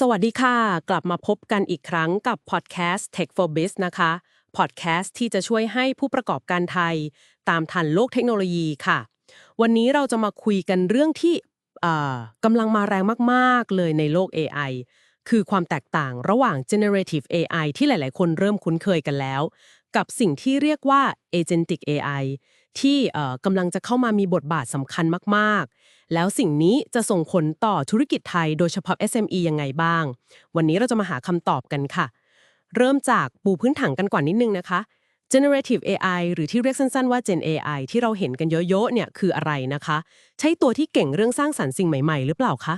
สวัสดีค่ะ กลับมาพบกันอีกครั้งกับพอดแคสต์ Tech for Biz นะคะพอดแคสต์ที่จะช่วยให้ผู้ประกอบการไทย ตามทันโลกเทคโนโลยีค่ะ วันนี้เราจะมาคุยกันเรื่องที่กำลังมาแรงมากๆเลยในโลก AI คือความแตกต่างระหว่าง generative AI ที่หลายๆ คนเริ่มคุ้นเคยกันแล้ว กับสิ่งที่เรียกว่า agentic AI ที่กำลังจะเข้ามามีบทบาทสำคัญมากๆ แล้วสิ่งนี้จะส่งผลต่อธุรกิจไทยโดยเฉพาะ SME ยังไงบ้าง วันนี้เราจะมาหาคำตอบกันค่ะ เริ่มจากปูพื้นฐานกันก่อนนิดนึงนะคะ generative AI หรือที่เรียกสั้นๆว่า Gen AI ที่เราเห็นกันเยอะๆเนี่ยคืออะไรนะคะ ใช่ตัวที่เก่งเรื่องสร้างสรรค์สิ่งใหม่ๆ หรือเปล่าคะ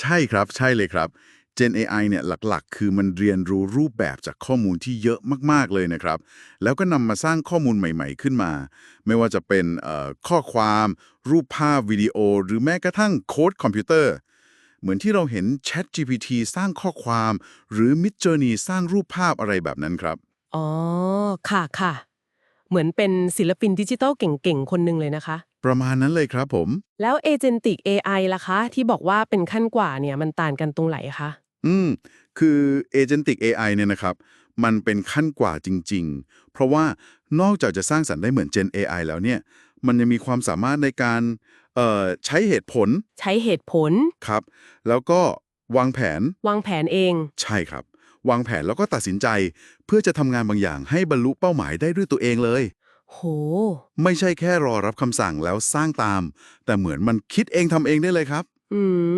ใช่ครับ ใช่เลยครับ Gen AI เนี่ยหลักๆ คือมันเรียนรู้รูปแบบจากข้อมูลที่เยอะมากๆเลยนะครับ แล้วก็นำมาสร้างข้อมูลใหม่ๆขึ้นมา ไม่ว่าจะเป็นเอ่อข้อความ รูปภาพวิดีโอ หรือแม้กระทั่งโค้ดคอมพิวเตอร์ เหมือนที่เราเห็น Chat GPT สร้างข้อความ หรือ Midjourney สร้างรูปภาพอะไรแบบนั้นครับ อ๋อ ค่ะค่ะ เหมือนเป็นศิลปินดิจิทัลเก่งๆ คนหนึ่งเลยนะคะประมาณนั้นเลยครับผม แล้ว agentic AI ล่ะคะ ที่บอกว่าเป็นขั้นกว่าเนี่ยมันต่างกันตรงไหนคะ อืม คือ Agentic AI เนี่ยนะครับ มันเป็นขั้นกว่าจริง ๆ เพราะว่านอกจากจะสร้างสรรค์ได้เหมือน Gen AI แล้วเนี่ย มันยังมีความสามารถในการเอ่อใช้เหตุผลใช้เหตุผลครับ แล้วก็วางแผนวางแผนเอง ใช่ครับ วางแผนแล้วก็ตัดสินใจ เพื่อจะทำงานบางอย่างให้บรรลุเป้าหมายได้ด้วยตัวเองเลย โห ไม่ใช่แค่รอรับคำสั่งแล้วสร้างตาม แต่เหมือนมันคิดเองทำเองได้เลยครับ อืม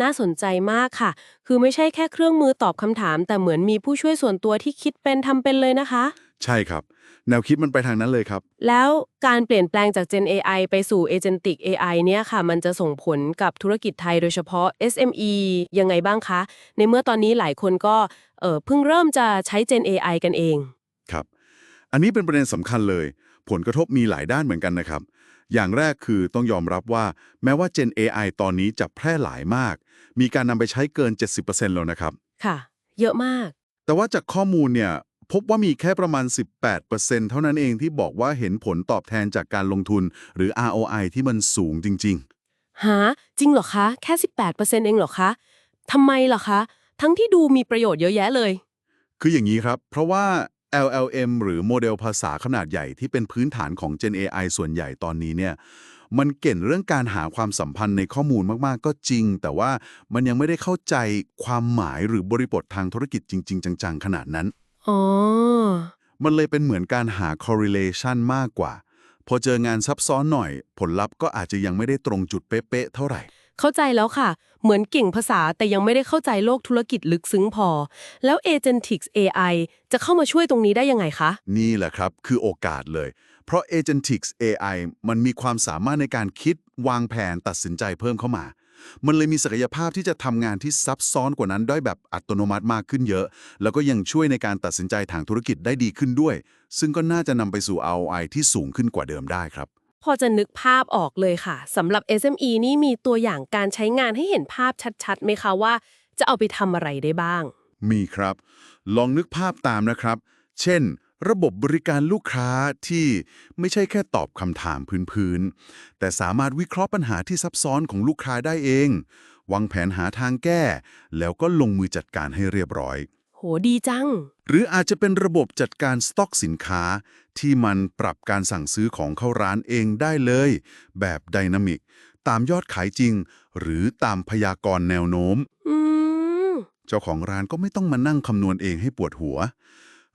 น่าสนใจมากค่ะ คือไม่ใช่แค่เครื่องมือตอบคำถาม แต่เหมือนมีผู้ช่วยส่วนตัวที่คิดเป็นทำเป็นเลยนะคะ ใช่ครับ แนวคิดมันไปทางนั้นเลยครับ แล้วการเปลี่ยนแปลงจาก Gen AI ไปสู่ Agentic AI เนี่ยค่ะ มันจะส่งผลกับธุรกิจไทยโดยเฉพาะ SME ยังไงบ้างคะ ในเมื่อตอนนี้หลายคนก็เออเพิ่งเริ่มจะใช้ Gen AI กันเอง ครับ อันนี้เป็นประเด็นสำคัญเลย ผลกระทบมีหลายด้านเหมือนกันนะครับ อย่างแรกคือต้องยอมรับว่า แม้ว่า Gen AI ตอนนี้จะแพร่หลายมาก มีการนำไปใช้เกิน 70%แล้วนะครับ ค่ะ เยอะมากแต่แต่ว่าจากข้อมูลเนี่ยพบว่ามีแค่ประมาณ 18%เท่านั้นเองที่บอกว่าเห็นผลตอบแทนจากการลงทุน หรือ ROI ที่มันสูงจริงหา จริงเหรอคะ แค่ 18%เองเหรอคะทำไมล่ะคะ ทั้งที่ดูมีประโยชน์เยอะแยะเลยๆคืออย่างนี้ครับ เพราะว่า LLM หรือโมเดลภาษาขนาดใหญ่ที่เป็นพื้นฐานของ Gen AI ส่วนใหญ่ตอนนี้เนี่ยมันเก่งเรื่องการหาความสัมพันธ์ในข้อมูลมากๆ ก็จริง แต่ว่ามันยังไม่ได้เข้าใจความหมายหรือบริบททางธุรกิจจริง ๆ จังๆ ขนาดนั้น อ๋อ มันเลยเป็นเหมือนการหา correlation มากกว่า พอเจองานซับซ้อนหน่อย ผลลัพธ์ก็อาจจะยังไม่ได้ตรงจุดเป๊ะๆเท่าไหร่ เข้าใจแล้วค่ะ เหมือนเก่งภาษาแต่ยังไม่ได้เข้าใจโลกธุรกิจลึกซึ้งพอ แล้ว Agentics AI จะเข้ามาช่วยตรงนี้ได้ยังไงคะ นี่แหละครับ คือโอกาสเลย เพราะ Agentics AI มันมีความสามารถในการคิดวางแผนตัดสินใจเพิ่มเข้ามา มันเลยมีศักยภาพที่จะทำงานที่ซับซ้อนกว่านั้นได้แบบอัตโนมัติมากขึ้นเยอะ แล้วก็ยังช่วยในการตัดสินใจทางธุรกิจได้ดีขึ้นด้วย ซึ่งก็น่าจะนำไปสู่ ROI ที่สูงขึ้นกว่าเดิมได้ครับ พอจะนึกภาพออกเลยค่ะสำหรับ SME นี่มีตัวอย่างการใช้งานให้เห็นภาพชัดๆไหมคะว่า จะเอาไปทำอะไรได้บ้าง มีครับ ลองนึกภาพตามนะครับ เช่น ระบบบริการลูกค้าที่ไม่ใช่แค่ตอบคำถามพื้นๆ แต่สามารถวิเคราะห์ปัญหาที่ซับซ้อนของลูกค้าได้เอง วางแผนหาทางแก้ แล้วก็ลงมือจัดการให้เรียบร้อย ดีจัง หรืออาจจะเป็นระบบจัดการสต็อกสินค้า ที่มันปรับการสั่งซื้อของเข้าร้านเองได้เลย แบบไดนามิก ตามยอดขายจริง หรือตามพยากรณ์แนวโน้มอืมเจ้าของร้านก็ไม่ต้องมานั่งคำนวณเองให้ปวดหัว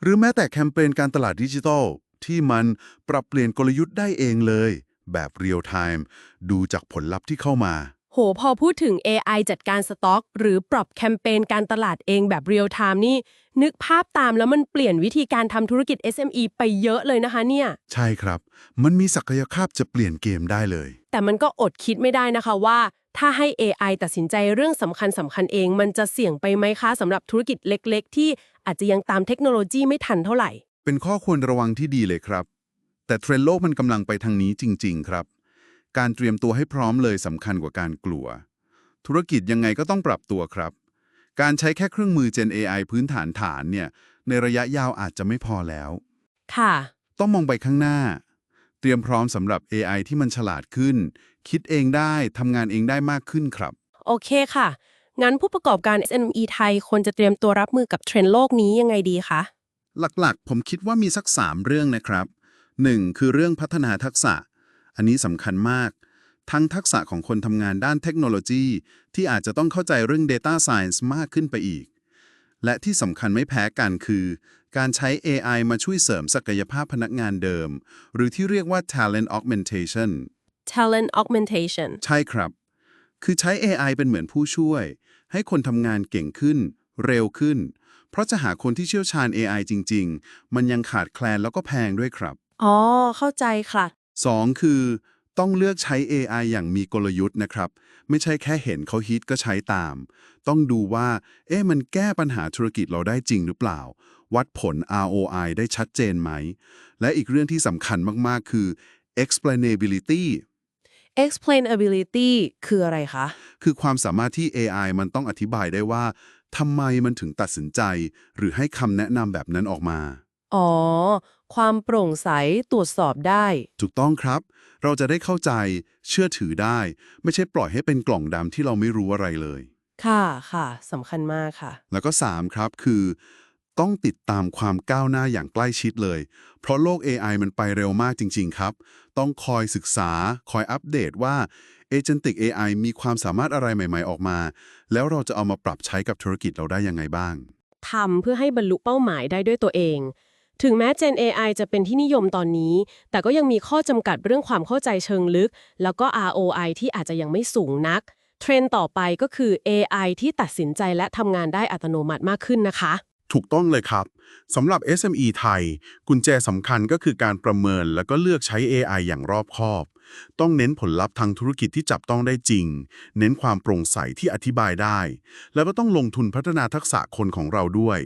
หรือแม้แต่แคมเปญการตลาดดิจิทัล ที่มันปรับเปลี่ยนกลยุทธ์ได้เองเลย แบบเรียลไทม์ดูจากผลลัพธ์ที่เข้ามา โห พอพูดถึง AI จัดการสต็อก หรือปรับแคมเปญการตลาดเองแบบเรียลไทม์นี่ นึกภาพตามแล้วมันเปลี่ยนวิธีการทำธุรกิจ SME ไปเยอะเลยนะคะเนี่ย ใช่ครับ มันมีศักยภาพจะเปลี่ยนเกมได้เลย แต่มันก็อดคิดไม่ได้นะคะว่า ถ้าให้ AI ตัดสินใจเรื่องสำคัญสำคัญเอง มันจะเสี่ยงไปไหมคะสำหรับธุรกิจเล็ก ๆ ที่อาจจะยังตามเทคโนโลยีไม่ทันเท่าไหร่ เป็นข้อควรระวังที่ดีเลยครับ แต่เทรนด์โลกมันกำลังไปทางนี้จริง ๆ ครับ การเตรียมตัวให้พร้อมเลยสำคัญกว่าการกลัว ธุรกิจยังไงก็ต้องปรับตัวครับ การใช้แค่เครื่องมือ Gen AI พื้นฐานฐานเนี่ย ในระยะยาวอาจจะไม่พอแล้ว ค่ะ ต้องมองไปข้างหน้า เตรียมพร้อมสำหรับ AI ที่มันฉลาดขึ้น คิดเองได้ทำงานเองได้มากขึ้นครับ โอเคค่ะ งั้นผู้ประกอบการ SME ไทยควรจะเตรียมตัวรับมือกับเทรนด์โลกนี้ยังไงดีคะ หลักๆ ผมคิดว่ามีสัก 3 เรื่องนะครับ 1. คือเรื่องพัฒนาทักษะ อันนี้สำคัญมาก ทั้งทักษะของคนทำงานด้านเทคโนโลยี ที่อาจจะต้องเข้าใจเรื่อง Data Science มากขึ้นไปอีก และที่สำคัญไม่แพ้กันคือ การใช้ AI มาช่วยเสริมศักยภาพพนักงานเดิม หรือที่เรียกว่า talent augmentation talent augmentation ใช่ครับ คือใช้ AI เป็นเหมือนผู้ช่วย ให้คนทำงานเก่งขึ้น เร็วขึ้น เพราะจะหาคนที่เชี่ยวชาญ AI จริง ๆ มันยังขาดแคลนแล้วก็แพงด้วยครับ อ๋อ เข้าใจค่ะ 2. คือ ต้องเลือกใช้ AI อย่างมีกลยุทธ์นะครับ ไม่ใช่แค่เห็นเขาฮิตก็ใช้ตาม ต้องดูว่า เอ๊ะมันแก้ปัญหาธุรกิจเราได้จริงหรือเปล่า วัดผล ROI ได้ชัดเจนไหม และอีกเรื่องที่สำคัญมากๆ คือ explainability explainability คืออะไรคะ คือความสามารถที่ AI มันต้องอธิบายได้ว่าทำไมมันถึงตัดสินใจ หรือให้คำแนะนำแบบนั้นออกมา อ๋อ ความโปร่งใสตรวจสอบได้ ถูกต้องครับ เราจะได้เข้าใจเชื่อถือได้ ไม่ใช่ปล่อยให้เป็นกล่องดำที่เราไม่รู้อะไรเลย ค่ะค่ะสำคัญมากค่ะ แล้วก็ 3 ครับคือ ต้องติดตามความก้าวหน้าอย่างใกล้ชิดเลย เพราะโลก AI มันไปเร็วมากจริง ๆ ครับ ต้องคอยศึกษา คอยอัปเดตว่า Agentic AI มีความสามารถอะไรใหม่ ๆ ออกมา แล้วเราจะเอามาปรับใช้กับธุรกิจเราได้ยังไงบ้าง ทำเพื่อให้บรรลุเป้าหมายได้ด้วยตัวเอง ถึงแม้ Gen AI จะเป็นที่นิยมตอนนี้ แต่ก็ยังมีข้อจำกัดเรื่องความเข้าใจเชิงลึก แล้วก็ ROI ที่อาจจะยังไม่สูงนัก เทรนต่อไปก็คือ AI ที่ตัดสินใจและทำงานได้อัตโนมัติมากขึ้นนะคะ ถูกต้องเลยครับสำหรับ SME ไทย กุญแจสำคัญก็คือการประเมินแล้วก็เลือกใช้ AI อย่างรอบคอบ ต้องเน้นผลลัพธ์ทางธุรกิจที่จับต้องได้จริง เน้นความโปร่งใสที่อธิบายได้ แล้วก็ต้องลงทุนพัฒนาทักษะคนของเราด้วย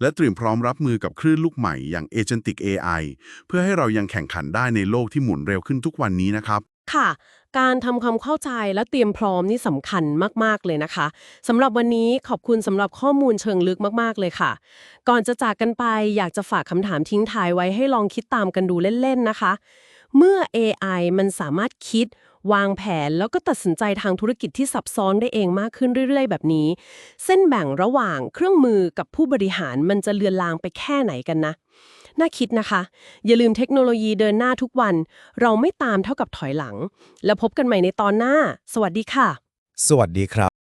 และเตรียมพร้อมรับมือกับคลื่นลูกใหม่อย่าง Agentic AI เพื่อให้เรายังแข่งขันได้ในโลกที่หมุนเร็วขึ้นทุกวันนี้นะครับค่ะ การทำความเข้าใจและเตรียมพร้อมนี่สำคัญมาก ๆ เลยนะคะสำหรับวันนี้ขอบคุณสำหรับข้อมูลเชิงลึกมาก ๆ เลยค่ะ ก่อนจะจากกันไปอยากจะฝากคำถามทิ้งท้ายไว้ให้ลองคิดตามกันดูเล่น ๆ นะคะ เมื่อ AI มันสามารถคิด วางแผนแล้วก็ตัดสินใจทางธุรกิจที่ซับซ้อนได้เองมากขึ้นเรื่อย ๆ แบบนี้ เส้นแบ่งระหว่างเครื่องมือกับผู้บริหารมันจะเลือนลางไปแค่ไหนกันนะ น่าคิดนะคะ อย่าลืมเทคโนโลยีเดินหน้าทุกวัน เราไม่ตามเท่ากับถอยหลัง แล้วพบกันใหม่ในตอนหน้า สวัสดีค่ะ สวัสดีครับ